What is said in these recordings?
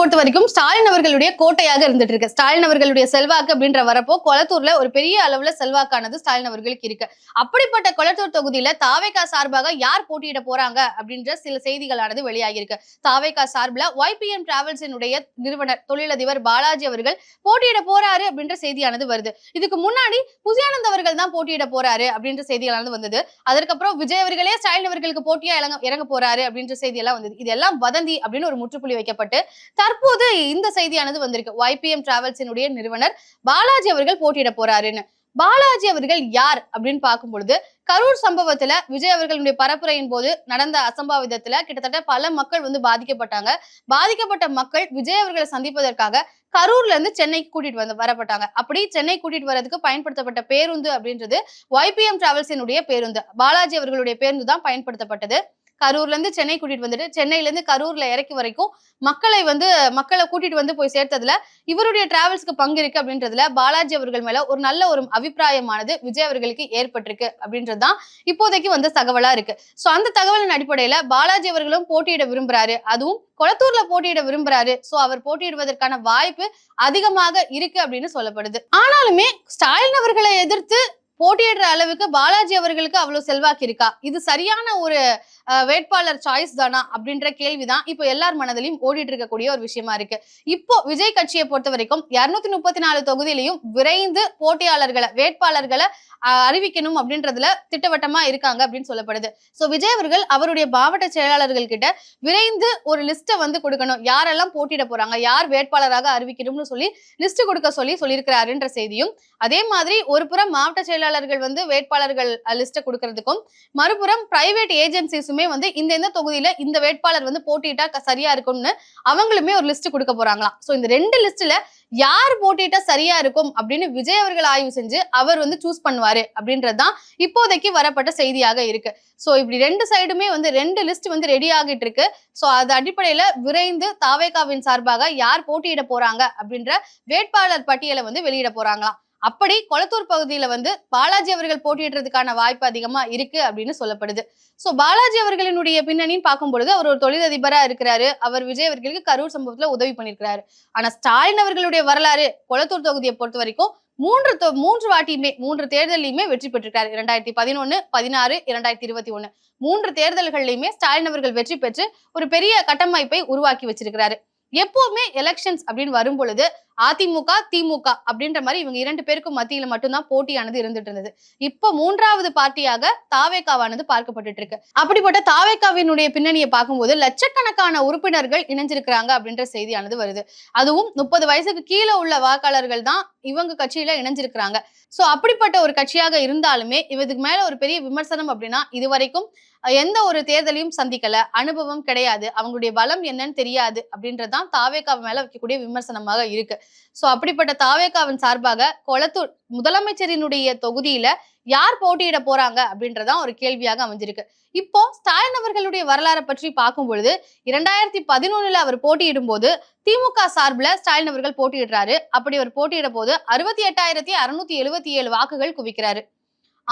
பொறுத்த வரைக்கும் ஸ்டாலின் அவர்களுடைய கோட்டையாக இருந்துட்டு இருக்கு. ஸ்டாலின் அவர்களுடைய செல்வாக்கு அப்படின்ற வரப்போ கொளத்தூர்ல ஒரு பெரிய அளவுல செல்வாக்கானது ஸ்டாலின் அவர்களுக்கு இருக்கு. அப்படிப்பட்ட கொளத்தூர் தொகுதியில தாவேகா சார்பாக யார் போட்டியிட போறாங்க அப்படின்ற சில செய்திகளானது வெளியாகியிருக்கு. தாவேகா சார்பில் ஒய்பிஎம் டிராவல்ஸினுடைய நிறுவனர் தொழிலதிபர் பாலாஜி அவர்கள் போட்டியிட போறாரு அப்படின்ற செய்தியானது வருது. இதுக்கு முன்னாடி புசியானந்த் அவர்கள் தான் போட்டியிட போறாரு அப்படின்ற செய்திகளானது வந்தது. அதற்கப்புறம் விஜய் அவர்களே ஸ்டாலின் அவர்களுக்கு போட்டியா இறங்க இறங்க போறாரு அப்படின்ற செய்தி எல்லாம் வந்தது. இதெல்லாம் வதந்தி அப்படின்னு ஒரு முற்றுப்புள்ளி வைக்கப்பட்டு தற்போது இந்த செய்தியானது வந்திருக்கு. ஒய்பிஎம் டிராவல்ஸினுடைய நிறுவனர் பாலாஜி அவர்கள் போட்டியிட போறாருன்னு. பாலாஜி அவர்கள் யார் அப்படின்னு பார்க்கும் பொழுது கரூர் சம்பவத்துல விஜய் அவர்களுடைய பரப்புரையின் போது நடந்த அசம்பாவிதத்துல கிட்டத்தட்ட பல மக்கள் வந்து பாதிக்கப்பட்டாங்க. பாதிக்கப்பட்ட மக்கள் விஜய் அவர்களை சந்திப்பதற்காக கரூர்ல இருந்து சென்னைக்கு கூட்டிட்டு வந்து வரப்பட்டாங்க. அப்படி சென்னை கூட்டிட்டு வரதுக்கு பயன்படுத்தப்பட்ட பேருந்து அப்படின்றது ஒய்பிஎம் டிராவல்ஸினுடைய பேருந்து. பாலாஜி அவர்களுடைய பேருந்து தான் பயன்படுத்தப்பட்டது. கரூர்ல இருந்து சென்னை கூட்டிட்டு வந்துட்டு சென்னையில இருந்து கரூர்ல இறக்கி வரைக்கும் மக்களை வந்து மக்களை கூட்டிட்டு வந்து போய் சேர்த்ததுல இவருடைய டிராவல்ஸ்க்கு பங்கு இருக்கு அப்படின்றதுல பாலாஜி அவர்கள் மேல ஒரு நல்ல ஒரு அபிப்பிராயமானது விஜய் அவர்களுக்கு ஏற்பட்டிருக்கு அப்படின்றதுதான் இப்போதைக்கு வந்து தகவலா இருக்கு. சோ அந்த தகவலின் அடிப்படையில பாலாஜி அவர்களும் போட்டியிட விரும்புறாரு. அதுவும் கொளத்தூர்ல போட்டியிட விரும்புறாரு. சோ அவர் போட்டியிடுவதற்கான வாய்ப்பு அதிகமாக இருக்கு அப்படின்னு சொல்லப்படுது. ஆனாலுமே ஸ்டாலின் அவர்களை எதிர்த்து போட்டியிடுற அளவுக்கு பாலாஜி அவர்களுக்கு அவ்வளவு செல்வாக்கு இருக்கா இது சரியான ஒரு வேட்பாளர் சாய்ஸ் தானா? அப்படின்ற கேள்விதான் இப்போ எல்லார் மனதிலையும் ஓடிட்டு இருக்கக்கூடிய ஒரு விஷயமா இருக்கு. இப்போ விஜய் கட்சியை பொறுத்த வரைக்கும் இருநூத்தி முப்பத்தி நாலு தொகுதியிலையும் விரைந்து போட்டியாளர்களை வேட்பாளர்களை அறிவிக்கணும் அப்படின்றதுல திட்டவட்டமா இருக்காங்க அப்படின்னு சொல்லப்படுது. சோ விஜய் அவர்கள் அவருடைய மாவட்ட செயலாளர்கள் கிட்ட விரைந்து ஒரு லிஸ்ட்டை வந்து கொடுக்கணும். யாரெல்லாம் போட்டியிட போறாங்க யார் வேட்பாளராக அறிவிக்கணும்னு சொல்லி லிஸ்ட் கொடுக்க சொல்லி சொல்லியிருக்கிறாருன்ற செய்தியும் அதே மாதிரி ஒரு புறம் மாவட்ட செயலாளர் வேட்பாளர்கள் வந்து வேட்பாளர்கள் லிஸ்ட்டை கொடுக்கறதுக்கும் மறுபுறம் பிரைவேட் ஏஜென்சிஸுமே வந்து இந்த இந்த தொகுதியில இந்த வேட்பாளர் வந்து போட்டியிட்டா சரியா இருக்கும்னு அவங்களுமே ஒரு லிஸ்ட் கொடுக்க போறாங்களாம். சோ இந்த ரெண்டு லிஸ்ட்ல யார் போட்டிட்டா சரியா இருக்கும் அப்படின்னு விஜய் அவர்கள் ஆய்வு செஞ்சு அவர் வந்து சூஸ் பண்ணுவாரு அப்படின்றதுதான் இப்போதைக்கு வரப்பட்ட செய்தியாக இருக்கு. சோ இப்படி ரெண்டு சைடுமே வந்து ரெண்டு லிஸ்ட் வந்து ரெடி ஆகிட்டு இருக்கு. சோ அது அடிப்படையில விரைந்து தாவேகாவின் சார்பாக யார் போட்டியிட போறாங்க அப்படின்ற வேட்பாளர் பட்டியலை வந்து வெளியிட போறாங்களாம். அப்படி கொளத்தூர் பகுதியில வந்து பாலாஜி அவர்கள் போட்டியிடுறதுக்கான வாய்ப்பு அதிகமா இருக்கு அப்படின்னு சொல்லப்படுது. சோ பாலாஜி அவர்களினுடைய பின்னணின்னு பார்க்கும் பொழுது அவர் ஒரு தொழிலதிபரா இருக்கிறாரு. அவர் விஜய் அவர்களுக்கு கரூர் சம்பவத்துல உதவி பண்ணிருக்கிறாரு ஆனா ஸ்டாலின் அவர்களுடைய வரலாறு கொளத்தூர் தொகுதியை பொறுத்த வரைக்கும் மூன்று தொ- மூன்று வாட்டியுமே மூன்று தேர்தலையுமே வெற்றி பெற்றிருக்காரு. இரண்டாயிரத்தி பதினொன்னு பதினாறு இரண்டாயிரத்தி இருபத்தி ஒண்ணு மூன்று தேர்தல்கள்லயுமே ஸ்டாலின் அவர்கள் வெற்றி பெற்று ஒரு பெரிய கட்டமைப்பை உருவாக்கி வச்சிருக்கிறாரு. எப்பவுமே எலெக்ஷன்ஸ் அப்படின்னு வரும் பொழுது அதிமுக திமுக அப்படின்ற மாதிரி இவங்க இரண்டு பேருக்கும் மத்தியில மட்டும்தான் போட்டியானது இருந்துட்டு இருந்தது. இப்போ மூன்றாவது பார்ட்டியாக தாவேக்காவானது பார்க்கப்பட்டு இருக்கு. அப்படிப்பட்ட தாவேக்காவினுடைய பின்னணியை பார்க்கும்போது லட்சக்கணக்கான உறுப்பினர்கள் இணைஞ்சிருக்கிறாங்க அப்படின்ற செய்தியானது வருது. அதுவும் முப்பது வயசுக்கு கீழே உள்ள வாக்காளர்கள் தான் இவங்க கட்சியில இணைஞ்சிருக்கிறாங்க. சோ அப்படிப்பட்ட ஒரு கட்சியாக இருந்தாலுமே இவதுக்கு மேல ஒரு பெரிய விமர்சனம் அப்படின்னா இதுவரைக்கும் வரைக்கும் எந்த ஒரு தேர்தலையும் சந்திக்கல அனுபவம் கிடையாது அவங்களுடைய பலம் என்னன்னு தெரியாது அப்படின்றதான் தாவேக்காவை மேல வைக்கக்கூடிய விமர்சனமாக இருக்கு. சோ அப்படிப்பட்ட தாவேக்காவின் சார்பாக கொளத்தூர் முதலமைச்சரினுடைய தொகுதியில யார் போட்டியிட போறாங்க அப்படின்றதான் ஒரு கேள்வியாக அமைஞ்சிருக்கு. இப்போ ஸ்டாலின் அவர்களுடைய வரலாறை பற்றி பார்க்கும் பொழுது இரண்டாயிரத்தி பதினொன்னுல அவர் போட்டியிடும் போது திமுக சார்பில் ஸ்டாலின் அவர்கள் போட்டியிடுறாரு. அப்படி அவர் போட்டியிட போது அறுபத்தி எட்டாயிரத்தி அறுநூத்தி எழுபத்தி ஏழு வாக்குகள் குவிக்கிறாரு.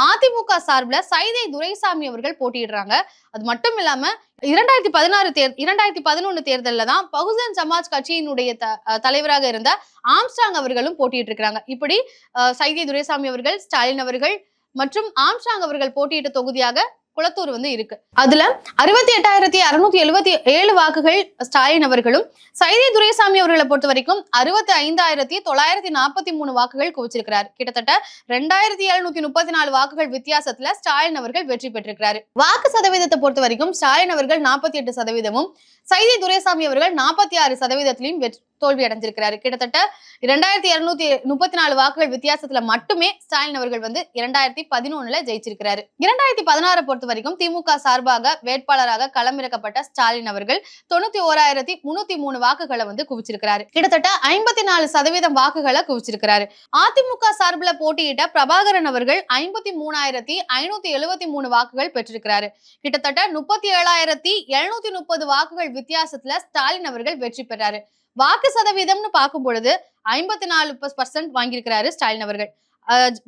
அதிமுக சார்பில் சைதை துரைசாமி அவர்கள் போட்டியிடுறாங்க. அது மட்டும் இல்லாம இரண்டாயிரத்தி பதினாறு தேர் இரண்டாயிரத்தி பதினொன்னு தேர்தலில் தான் பகுஜன் சமாஜ் கட்சியினுடைய த- தலைவராக இருந்த ஆம்ஸ்டாங் அவர்களும் போட்டியிட்டு இருக்கிறாங்க இப்படி அஹ், சைதை துரைசாமி அவர்கள் ஸ்டாலின் அவர்கள் மற்றும் ஆம்ஸ்டாங் அவர்கள் போட்டியிட்ட தொகுதியாக குளத்தூர் வந்து இருக்கு. அதுல அறுபத்தி எட்டாயிரத்தி அறுநூத்தி எழுபத்தி ஏழு வாக்குகள் ஸ்டாலின் அவர்களும் சைதி துரைசாமி அவர்களை பொறுத்த வரைக்கும் அறுபத்தி ஐந்தாயிரத்தி தொள்ளாயிரத்தி நாற்பத்தி மூணு வாக்குகள் குவிச்சிருக்கிறார். கிட்டத்தட்ட ரெண்டாயிரத்தி எழுநூத்தி முப்பத்தி நாலு வாக்குகள் வித்தியாசத்துல ஸ்டாலின் அவர்கள் வெற்றி பெற்றிருக்கிறாரு. வாக்கு சதவீதத்தை பொறுத்த வரைக்கும் ஸ்டாலின் அவர்கள் நாற்பத்தி எட்டு சதவீதமும் சைதி துரைசாமி அவர்கள் நாற்பத்தி ஆறு சதவீதத்திலையும் தோல்வி அடைஞ்சிருக்கிறாரு. கிட்டத்தட்ட இரண்டாயிரத்தி இருநூத்தி முப்பத்தி நாலு வாக்குகள் வித்தியாசத்துல மட்டுமே ஸ்டாலின் அவர்கள் வந்து இரண்டாயிரத்தி பதினொன்னுல ஜெயிச்சிருக்கிறாரு. இரண்டாயிரத்தி பதினாறு பொறுத்த வரைக்கும் திமுக சார்பாக வேட்பாளராக களமிறக்கப்பட்ட ஸ்டாலின் அவர்கள் தொண்ணூத்தி ஓராயிரத்தி முன்னூத்தி மூணு வாக்குகளை வந்து குவிச்சிருக்கிறாரு. கிட்டத்தட்ட ஐம்பத்தி நாலு சதவீதம் வாக்குகளை குவிச்சிருக்கிறாரு. அதிமுக சார்பில் போட்டியிட்ட பிரபாகரன் அவர்கள் ஐம்பத்தி மூணாயிரத்தி ஐநூத்தி எழுபத்தி மூணு வாக்குகள் பெற்றிருக்கிறாரு. கிட்டத்தட்ட முப்பத்தி ஏழாயிரத்தி எழுநூத்தி முப்பது வாக்குகள் வித்தியாசத்துல ஸ்டாலின் அவர்கள் வெற்றி பெறாரு. வாக்கு சதவீதம்னு பார்க்கும் பொழுது ஐம்பத்தி நாலு பர்சன்ட் வாங்கியிருக்கிறாரு ஸ்டாலின் அவர்கள்.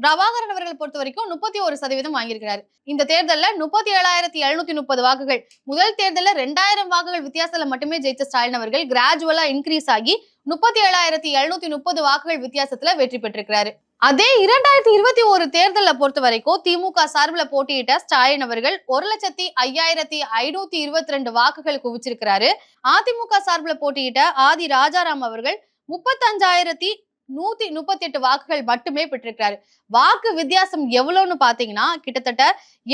பிரபாகரன் அவர்கள் பொறுத்த வரைக்கும் முப்பத்தி ஒரு சதவீதம் வாங்கியிருக்கிறாரு. இந்த தேர்தலில் முப்பத்தி ஏழாயிரத்தி எழுநூத்தி முப்பது வாக்குகள் முதல் தேர்தலில் ரெண்டாயிரம் வாக்குகள் வித்தியாசத்துல மட்டுமே ஜெயிச்ச ஸ்டாலின் அவர்கள் கிராஜுவலா இன்க்ரீஸ் ஆகி முப்பத்தி ஏழாயிரத்தி எழுநூத்தி முப்பது வாக்குகள் வித்தியாசத்துல வெற்றி பெற்றிருக்கிறாரு. அதே இரண்டாயிரத்தி இருபத்தி ஒரு தேர்தலை பொறுத்த வரைக்கும் திமுக சார்பில் போட்டியிட்ட ஸ்டாலின் அவர்கள் ஒரு லட்சத்தி ஐயாயிரத்தி ஐநூத்தி இருபத்தி ரெண்டு வாக்குகள் குவிச்சிருக்கிறாரு. அதிமுக சார்பில் போட்டியிட்ட ஆதி ராஜாராம் அவர்கள் முப்பத்தஞ்சாயிரத்தி நூத்தி முப்பத்தி எட்டு வாக்குகள் மட்டுமே பெற்றிருக்கிறாரு. வாக்கு வித்தியாசம் எவ்வளவுன்னு பாத்தீங்கன்னா கிட்டத்தட்ட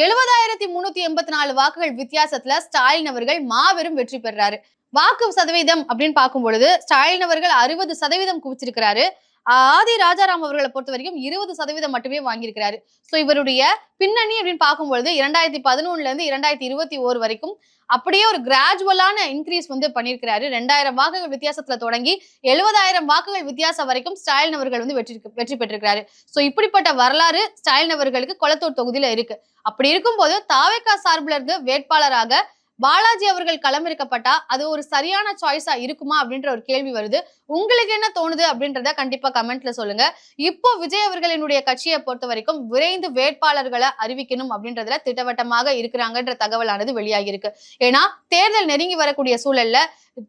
எழுபதாயிரத்தி முன்னூத்தி எண்பத்தி நாலு வாக்குகள் வித்தியாசத்துல ஸ்டாலின் அவர்கள் மாபெரும் வெற்றி பெறாரு வாக்கு சதவீதம் அப்படின்னு பார்க்கும் பொழுது ஸ்டாலின் அவர்கள் அறுபது சதவீதம் குவிச்சிருக்கிறாரு. ஆதி ராஜாராம் அவர்களை பொறுத்த வரைக்கும் இருபது சதவீதம் மட்டுமே வாங்கியிருக்கிறாரு. சோ இவருடைய பின்னணி அப்படின்னு பார்க்கும்பொழுது இரண்டாயிரத்தி பதினொன்னுல இருந்து இரண்டாயிரத்தி இருபத்தி ஓரு வரைக்கும் அப்படியே ஒரு கிராஜுவலான இன்க்ரீஸ் வந்து பண்ணியிருக்கிறாரு. ரெண்டாயிரம் வாக்குகள் வித்தியாசத்துல தொடங்கி எழுபதாயிரம் வாக்குகள் வித்தியாசம் வரைக்கும் ஸ்டாலின் அவர்கள் வந்து வெற்றி வெற்றி பெற்றிருக்கிறாரு. சோ இப்படிப்பட்ட வரலாறு ஸ்டாலின் அவர்களுக்கு கொளத்தூர் தொகுதியில இருக்கு. அப்படி இருக்கும்போது தாவேக்கா சார்பில் இருந்து வேட்பாளராக பாலாஜி அவர்கள் களமிறக்கப்பட்டா அது ஒரு சரியான சாய்ஸா இருக்குமா அப்படின்ற ஒரு கேள்வி வருது. உங்களுக்கு என்ன தோணுது அப்படின்றத கண்டிப்பா கமெண்ட்ல சொல்லுங்க. இப்போ விஜய் அவர்களினுடைய கட்சியை பொறுத்த வரைக்கும் விரைந்து வேட்பாளர்களை அறிவிக்கணும் அப்படின்றதுல திட்டவட்டமாக இருக்கிறாங்கன்ற தகவலானது வெளியாகி இருக்கு ஏன்னா தேர்தல் நெருங்கி வரக்கூடிய சூழல்ல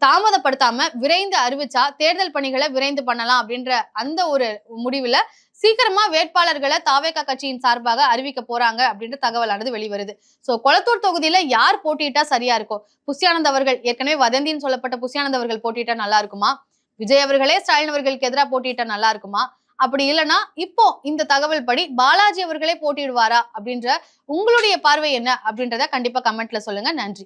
தாமதப்படுத்தாம விரைந்து அறிவிச்சா தேர்தல் பணிகளை விரைந்து பண்ணலாம் அப்படின்ற அந்த ஒரு முடிவுல சீக்கிரமா வேட்பாளர்களை தாவேகா கட்சியின் சார்பாக அறிவிக்க போறாங்க அப்படின்ற தகவலானது வெளிவருது. சோ கொளத்தூர் தொகுதியில யார் போட்டியிட்டா சரியா இருக்கும்? புஷ்யானந்த் அவர்கள் ஏற்கனவே வதந்தின்னு சொல்லப்பட்ட புஷ்யானந்த் அவர்கள் போட்டியிட்டா நல்லா இருக்குமா? விஜய் அவர்களே ஸ்டாலின் அவர்களுக்கு எதிராக போட்டியிட்டா நல்லா இருக்குமா? அப்படி இல்லைன்னா இப்போ இந்த தகவல் படி பாலாஜி அவர்களே போட்டியிடுவாரா அப்படின்ற உங்களுடைய பார்வை என்ன அப்படின்றத கண்டிப்பா கமெண்ட்ல சொல்லுங்க. நன்றி.